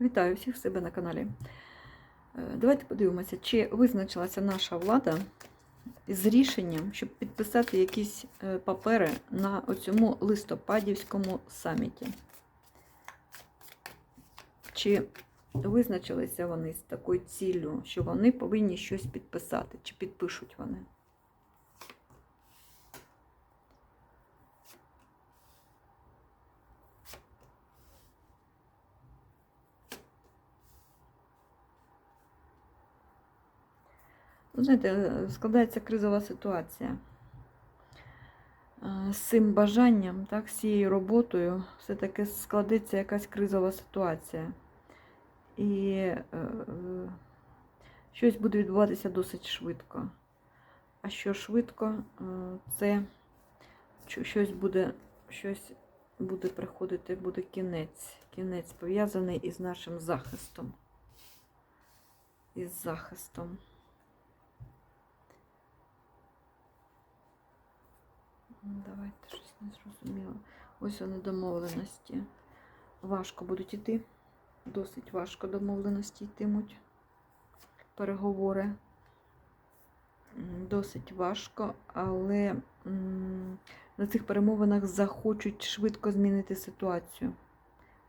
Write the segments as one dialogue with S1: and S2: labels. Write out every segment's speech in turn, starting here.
S1: Вітаю всіх себе на каналі. Е, Давайте подивимося, чи визначилася наша влада з рішенням, щоб підписати якісь е, папери на цьому листопадівському саміті. Чи визначилися вони з такою ціллю, що вони повинні щось підписати, чи підпишуть вони? Ви знаєте, складається кризова ситуація. Е, З цим бажанням, так, з цією роботою, все-таки складеться якась кризова ситуація. І е, е, щось буде відбуватися досить швидко. А що швидко, е, це щось буде, щось буде приходити, буде кінець. Кінець пов'язаний із нашим захистом. Із захистом. Давайте щось не зрозуміло. Ось вони домовленості. Важко будуть іти. Досить важко домовленості йтимуть. Переговори. Досить важко, але на цих перемовинах захочуть швидко змінити ситуацію.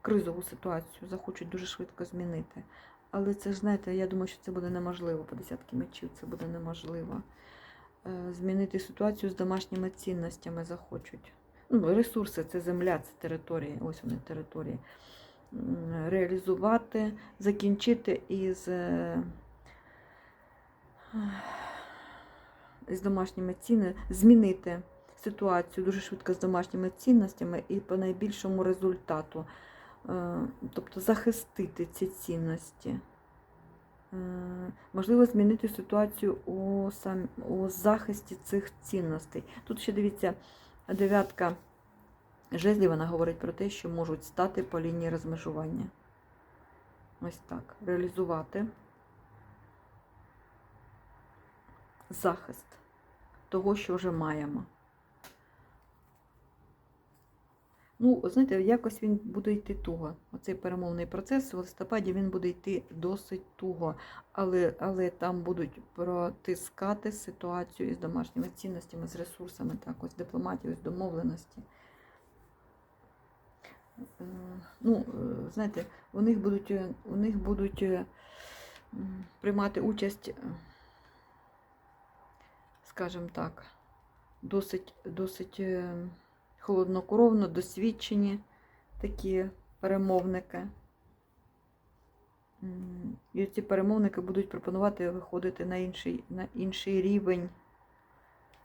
S1: Кризову ситуацію захочуть дуже швидко змінити. Але це ж, знаєте, я думаю, що це буде неможливо. По десятки мечів це буде неможливо змінити ситуацію з домашніми цінностями захочуть. Ну, ресурси це земля, це території, ось вони території. Реалізувати, закінчити із, е, із домашніми цінностями, змінити ситуацію дуже швидко з домашніми цінностями і по найбільшому результату. Е, Тобто захистити ці цінності. Е, Можливо, змінити ситуацію у, сам, у захисті цих цінностей. Тут ще дивіться, дев'ятка жезлів, вона говорить про те, що можуть стати по лінії розмежування. Ось так. Реалізувати захист того, що вже маємо. Ну, знаєте, якось він буде йти туго. Оцей перемовний процес в листопаді він буде йти досить туго, але, але там будуть протискати ситуацію із домашніми цінностями, з ресурсами, так, ось дипломатію, з домовленості. Е, Ну, е, знаєте, у них будуть, е, у них будуть приймати участь, скажімо так, досить, досить. Холоднокровно досвідчені такі перемовники. І ці перемовники будуть пропонувати виходити на інший, на інший рівень,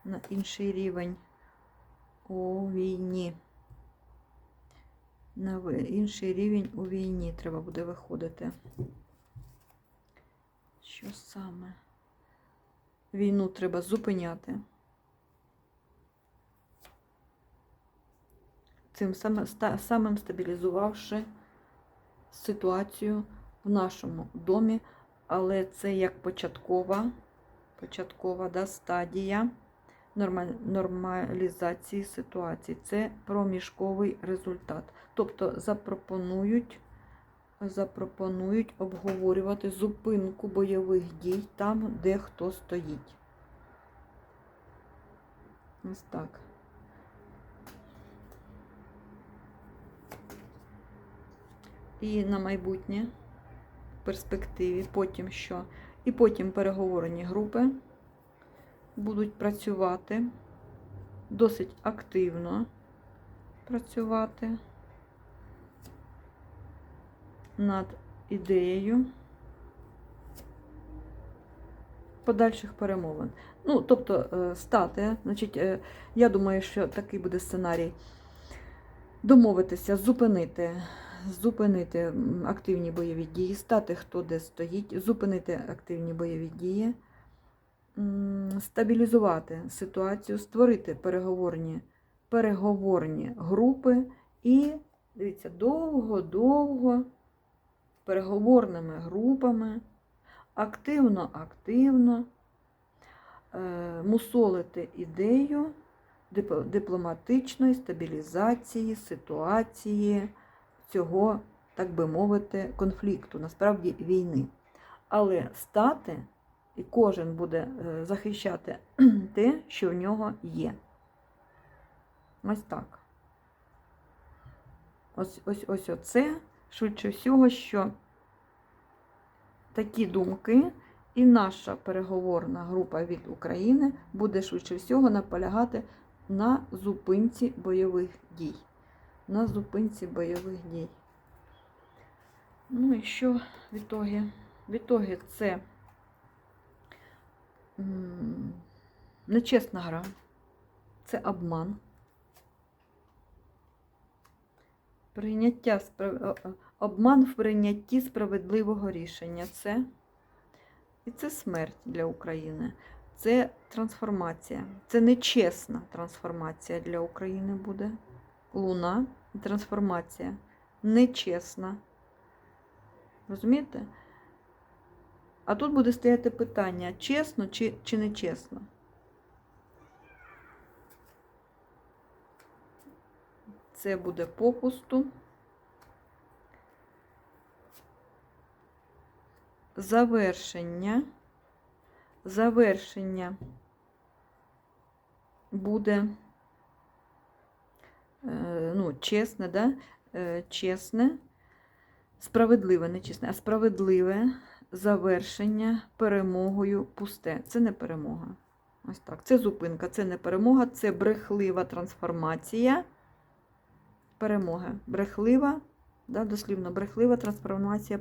S1: на інший рівень у війні. На інший рівень у війні треба буде виходити. Що саме? Війну треба зупиняти. Цим самим, стабілізувавши ситуацію в нашому домі, але це як початкова, початкова да, стадія нормалізації ситуації. Це проміжковий результат. Тобто запропонують, запропонують обговорювати зупинку бойових дій там, де хто стоїть. Ось так. І на майбутнє в перспективі, потім що. І потім переговорені групи будуть працювати досить активно працювати над ідеєю подальших перемовин. Ну, тобто, е, стати, значить, е, я думаю, що такий буде сценарій. Домовитися, зупинити зупинити активні бойові дії, стати хто де стоїть, зупинити активні бойові дії, стабілізувати ситуацію, створити переговорні, переговорні групи і, дивіться, довго-довго переговорними групами, активно-активно е, мусолити ідею дипломатичної стабілізації ситуації цього так би мовити, конфлікту, насправді війни. Але стати, і кожен буде е, захищати те, що в нього є. Ось так. Ось ось ось оце, швидше всього, що такі думки, і наша переговорна група від України буде швидше всього наполягати на зупинці бойових дій. На зупинці бойових дій. Ну і що в ітогі? В ітогі це нечесна гра, це обман. Прийняття обман в прийнятті справедливого рішення. Це і це смерть для України. Це трансформація. Це нечесна трансформація для України буде. Луна трансформація. Нечесна. Розумієте? А тут буде стояти питання, чесно чи, чи не чесно. Це буде попусту. Завершення. Завершення буде ну, чесне, да? Е, чесне, справедливе, не чесне, а справедливе завершення перемогою пусте. Це не перемога. Ось так. Це зупинка, це не перемога, це брехлива трансформація. Перемоги. Брехлива, да, дослівно, брехлива трансформація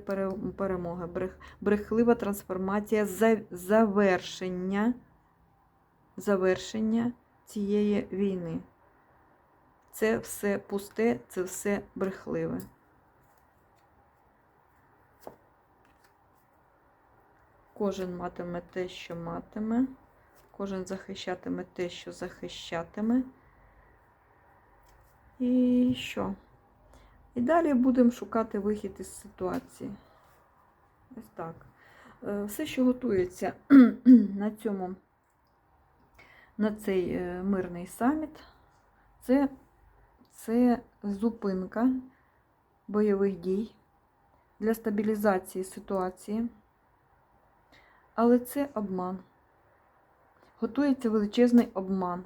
S1: перемоги. Брех, брехлива трансформація завершення, завершення цієї війни. Це все пусте, це все брехливе. Кожен матиме те, що матиме, кожен захищатиме те, що захищатиме. І що? І далі будемо шукати вихід із ситуації. Ось так. Е, Все, що готується на цьому, на цей е, мирний саміт, це, це зупинка бойових дій для стабілізації ситуації. Але це обман. Готується величезний обман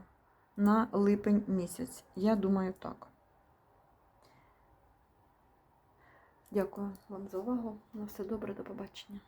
S1: на липень місяць. Я думаю так. Дякую вам за увагу. На все добре, до побачення.